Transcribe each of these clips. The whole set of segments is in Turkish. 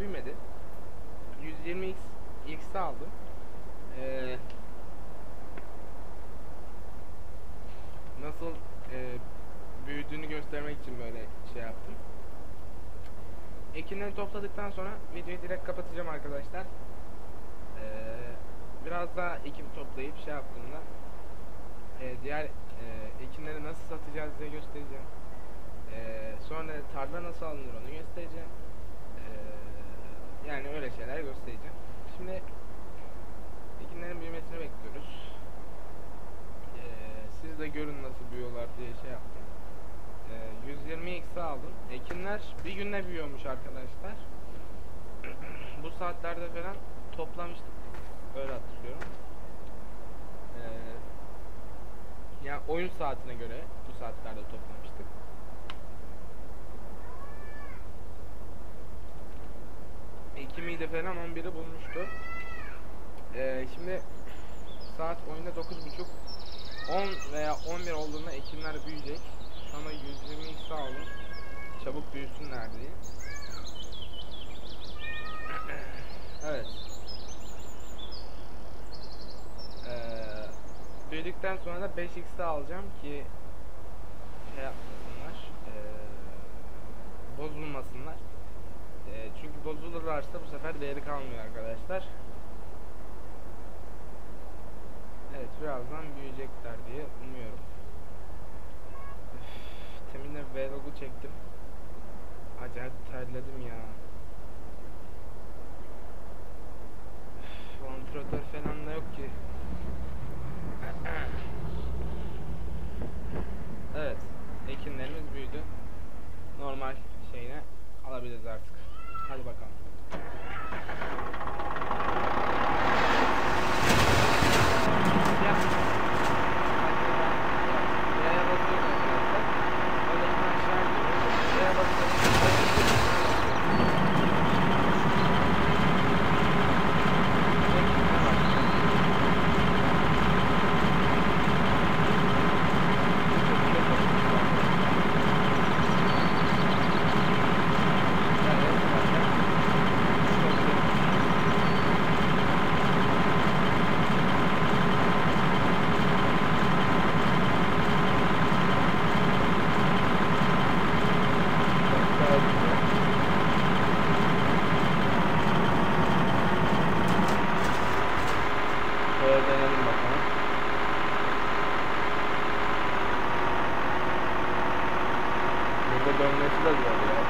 büyümedi. 120x x aldım. Ee, nasıl e, büyüdüğünü göstermek için böyle şey yaptım. Ekinleri topladıktan sonra videoyu direkt kapatacağım arkadaşlar. Ee, biraz daha ekim toplayıp şey yaptığımda e, diğer e, ekinleri nasıl satacağız diye göstereceğim. Ee, sonra tarla nasıl alınır onu göstereceğim. Yani öyle şeyler göstereceğim. Şimdi ekinlerin büyümesini bekliyoruz. Ee, siz de görün nasıl büyüyorlar diye şey yaptım. Ee, 120 eksi aldım. Ekinler bir günde büyüyormuş arkadaşlar. Bu saatlerde falan toplamıştık. Öyle hatırlıyorum. Ee, ya oyun saatine göre bu saatlerde toplamıştık. Ekimiydi falan 11'i bulmuştu. Ee, şimdi saat oyunda 9.30 10 veya 11 olduğunda ekimler büyüyecek. Anda 120 x aldım. Çabuk büyüsünler diye. evet. Ee, büyüdükten sonra da 5x alacağım ki şey yapmasınlar. ee, bozulmasınlar. Ee, çünkü bozulurlarsa bu sefer değeri kalmıyor arkadaşlar. Evet birazdan büyüyecekler diye umuyorum. Üf, Teminle vlogu çektim. Acayip terledim ya. Üf, falan da yok ki. Evet. Ekinlerimiz büyüdü. Normal şeyine alabiliriz artık. Hadi bakalım. Burada dönmesi de zor ya.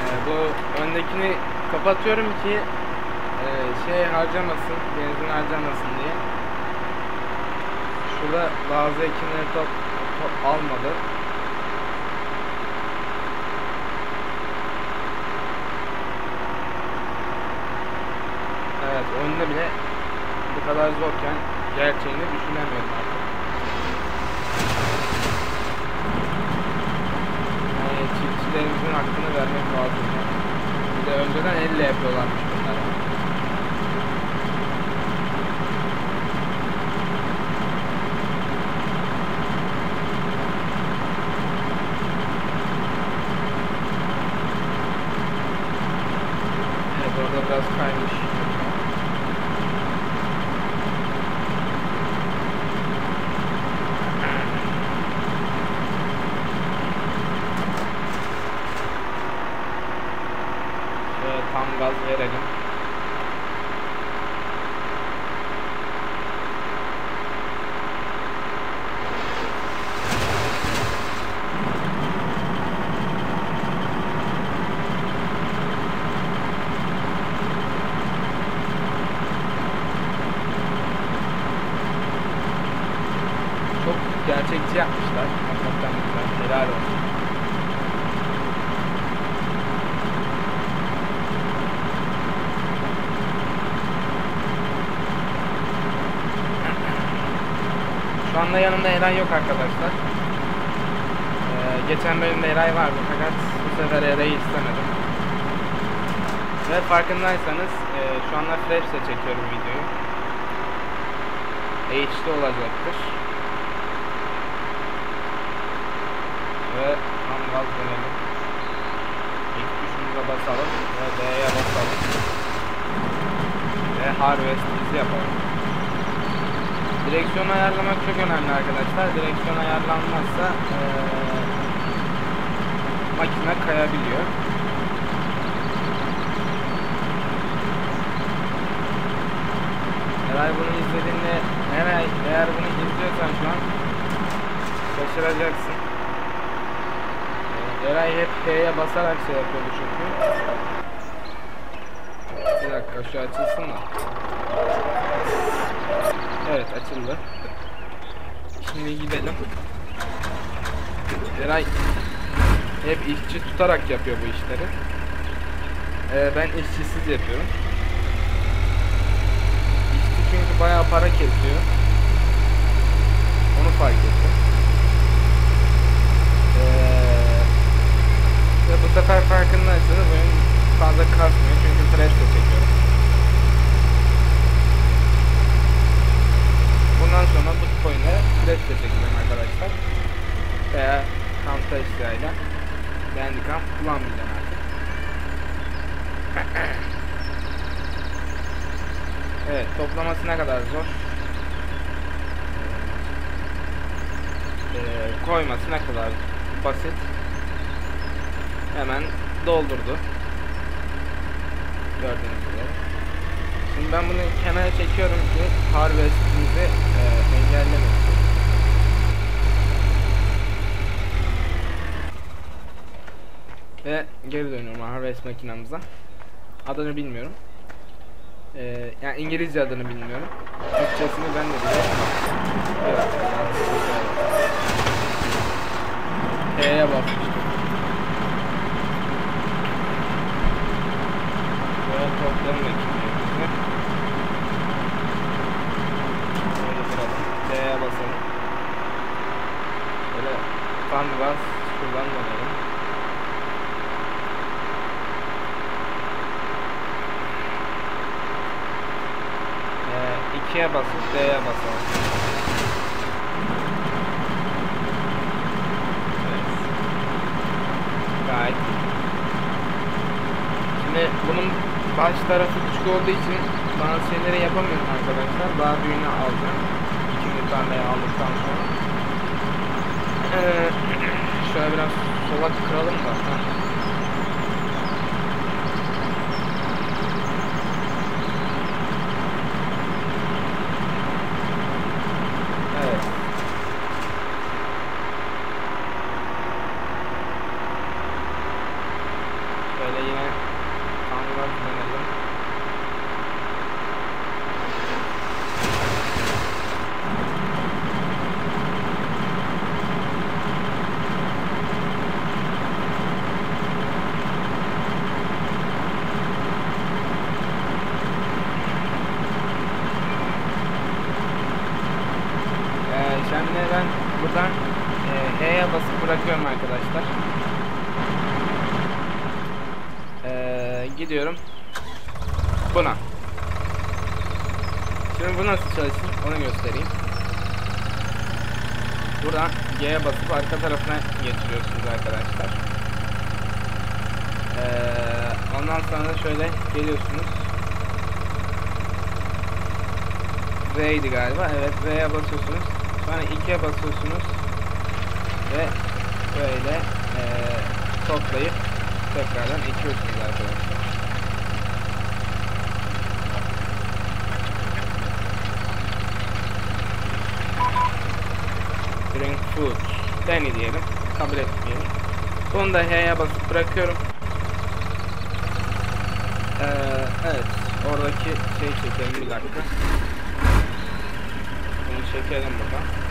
Ee, bu öndekini kapatıyorum ki e, şey harcamasın, benzin harcamasın diye. Şurada bazı ekinleri top, top almadı. Evet, oyunda bile bu kadar zorken gerçeğini düşünemiyorum artık. Yani çiftçilerimizin hakkını vermek lazım. Önceden elle yapıyorlarmış bunları. Evet orada biraz kaymış. Şöyle tam gaz verelim. gerçekçi yapmışlar. Hakikaten güzel. Helal olsun. Şu anda yanımda Eray yok arkadaşlar. Ee, geçen bölümde Eray vardı fakat bu sefer Eray'ı istemedim. Ve farkındaysanız e, şu anda Flash'le çekiyorum videoyu. HD olacaktır. Ve tam gaz dönelim. İlk tuşumuza basalım ve D'ye basalım. Ve Harvest izi yapalım. Direksiyon ayarlamak çok önemli arkadaşlar. Direksiyon ayarlanmazsa eee makine kayabiliyor. Eğer bunu izlediğinde eğer, eğer bunu izliyorsan şu an şaşıracaksın. Ee, Eray hep P'ye basarak şey yapıyordu çünkü. Bir dakika şu açılsın da. Evet açıldı. Şimdi gidelim. Eray hep işçi tutarak yapıyor bu işleri. Ee, ben işçisiz yapıyorum. İşçi çünkü bayağı para kesiyor. Onu fark ettim. Ee, ve bu sefer farkındaysanız oyun fazla kasmıyor çünkü flash'le çekiyorum. Bundan sonra bu oyunu flash'le çekeceğim arkadaşlar. Veya Counter Strike'la Bandicam kullanmayacağım artık. evet toplaması ne kadar zor. Ee, koyması ne kadar basit. Hemen doldurdu. Gördüğünüz gibi. Şimdi ben bunu kenara çekiyorum ki harvestimizi e, engellemesin. Ve geri dönüyorum harvest makinamıza. Adını bilmiyorum. Ee, yani İngilizce adını bilmiyorum. Türkçesini ben de biliyorum. Evet. E'ye bakmıştım. Böyle toplam makinamızı. Böyle duralım. D'ye basalım. 2'ye basıp B'ye basalım. Evet. Şimdi bunun baş tarafı küçük olduğu için bazı şeyleri yapamıyorum arkadaşlar. Daha büyüğünü alacağım. 2 taneyi aldıktan sonra. Ee, şöyle biraz sola kıralım da. Tarafına geçiriyorsunuz arkadaşlar. Ee, ondan sonra şöyle geliyorsunuz. V'ydi galiba. Evet V'ye basıyorsunuz. Sonra 2'ye basıyorsunuz. Ve böyle eee toplayıp tekrardan ekiyorsunuz arkadaşlar. Drink food. Deni diyelim. Kabul etmeyelim. Bunu da H'ye basıp bırakıyorum. Ee, evet. Oradaki şey çekelim bir dakika. Bunu çekelim buradan.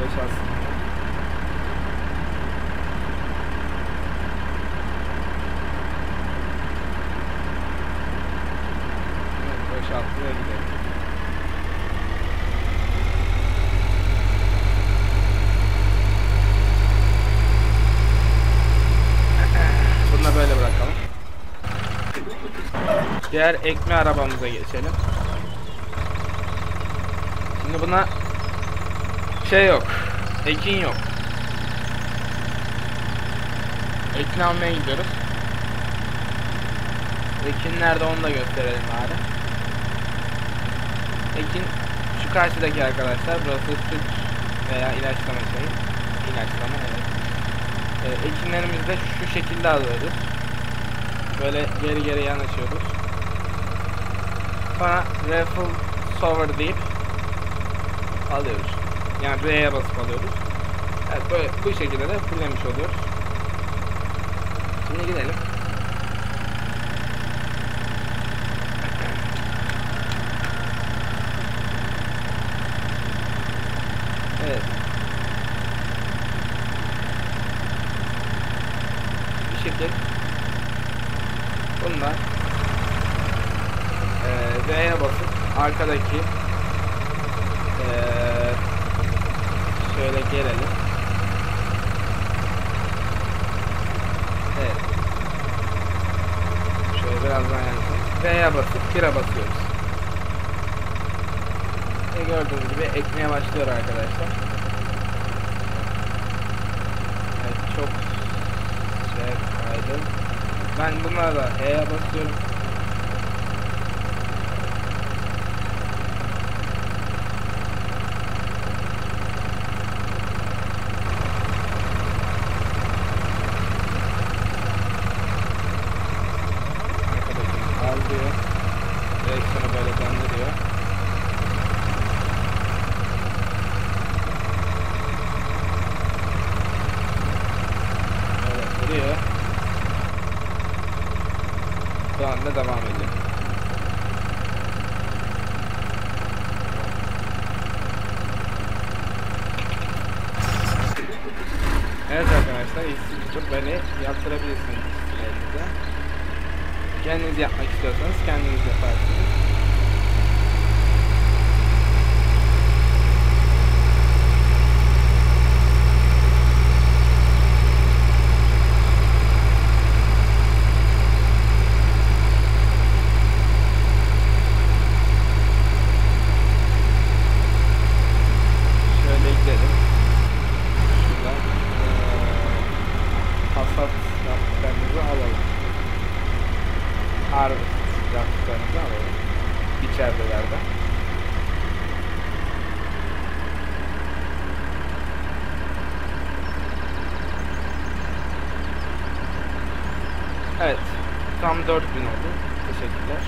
Boşalsın. Evet, boşalttı ve gidelim. Bunu da böyle bırakalım. Diğer ekme arabamıza geçelim. Şimdi buna şey yok. Ekin yok. Ekin almaya gidiyoruz. Ekin nerede onu da gösterelim bari. Ekin şu karşıdaki arkadaşlar. Burası süt veya ilaçlama şeyi. İlaçlama evet. Ee, ekinlerimizi de şu şekilde alıyoruz. Böyle geri geri yanaşıyoruz. Sonra raffle sover deyip alıyoruz. Yani R'ye basıp alıyoruz. Evet böyle bu şekilde de fulllemiş oluyoruz. Şimdi gidelim. Evet. Bir şekil bunlar eee R'ye basıp arkadaki eee şöyle gelelim. Evet. Şöyle birazdan yanalım. V'ye basıp 1'e basıyoruz. Ve gördüğünüz gibi ekmeye başlıyor arkadaşlar. Evet çok şey kaydı. Ben bunlara da E'ye basıyorum. Arkadaşım al diyor. Direksiyonu böyle döndürüyor. Evet duruyor. Şu anda devam ediyor. Evet böyle yaptırabilirsiniz elinize. Kendiniz yapmak istiyorsanız kendiniz yaparsınız. Şöyle gidelim. Şuradan eee, hasat yaptıklarımızı alalım. Harvest yaptıklarımızı alalım. İçeridelerden. Evet. Tam 4000 oldu. Teşekkürler.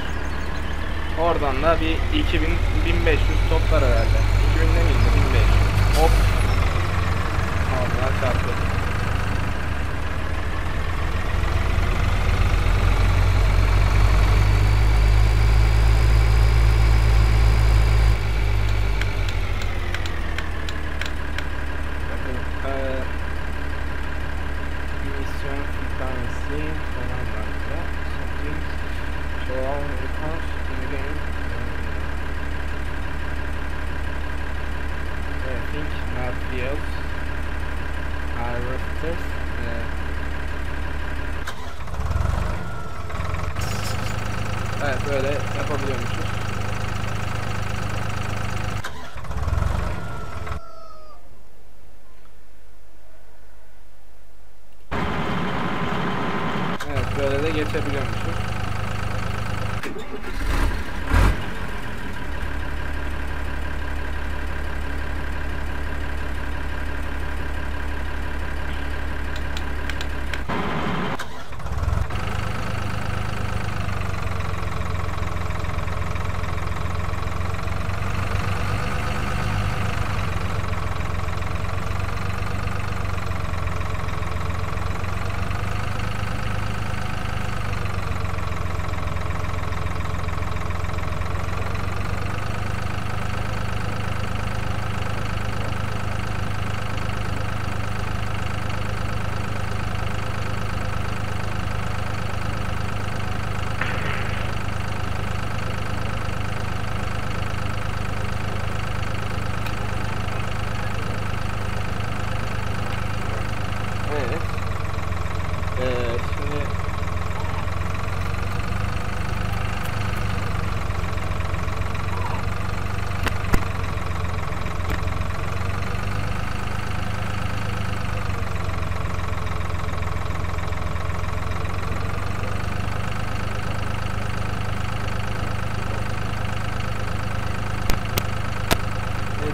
Oradan da bir 2000 1500 toplar herhalde. 2000 demeyeyim de 1500. Hop. Allah çarptı. Böyle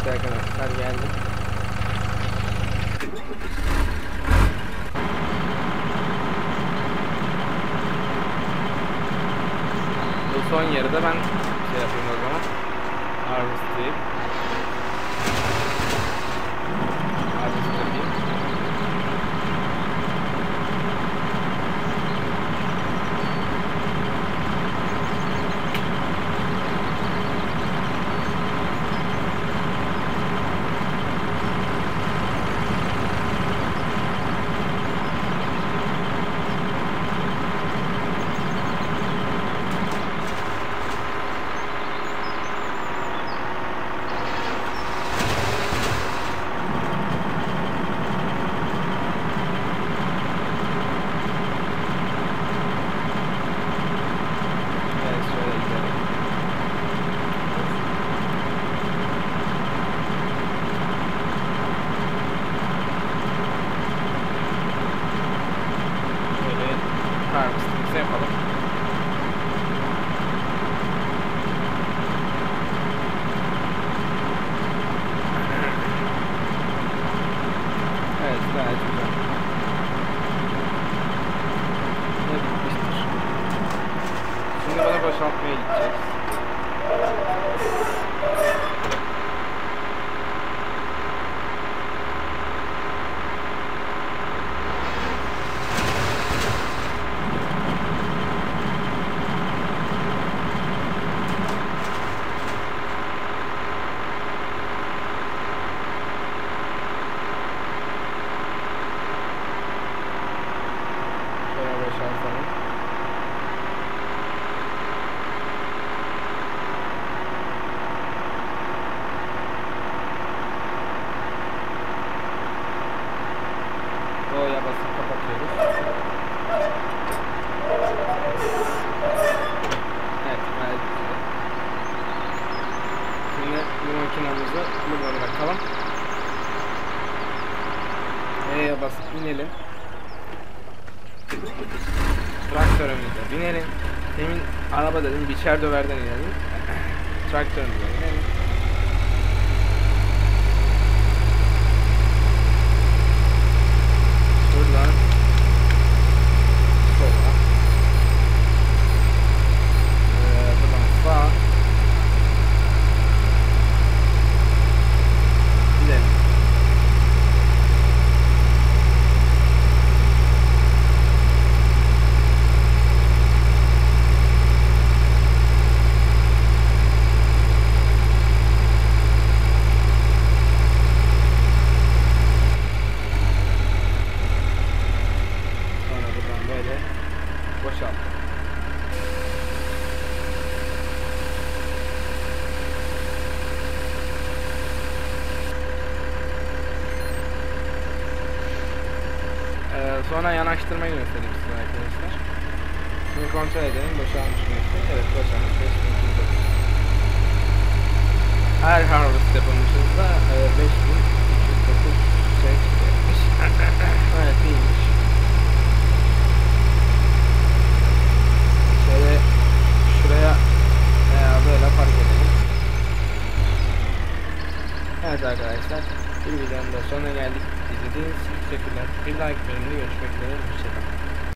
de geçebiliyormuşuz. Geldim. Bu son yeri de ben şey yapayım o zaman. Harvest yapayım. Evet şöyle gidelim. Şöyle harvestimizi yapalım. Evet gayet güzel. Ne bitmiştir. Şimdi bana boşaltmaya gideceğiz. Şöyle boşaltalım. O'ya basıp kapatıyoruz. Evet, gayet güzel. Şimdi bu makinamızı burada bırakalım. E'ye basıp inelim. Traktörümüze binelim. Demin araba dedim biçer döverden inelim. Traktörümüze binelim. Buradan sola. Ee, buradan sağa. Gidelim. Sonra buradan böyle boşalt. Sonra yanaştırmayı göstereyim size arkadaşlar. Şimdi kontrol edelim boşalmış mı? Evet boşalmış. 5209. Her harvest yapılmışızda e, 5309 şey çıkmış. evet iyiymiş. Şöyle şuraya veya böyle park edelim. Evet arkadaşlar bir videonun da sonuna geldik. İzlediğiniz için teşekkürler. Bir like bölümünde görüşmek üzere. Hoşçakalın.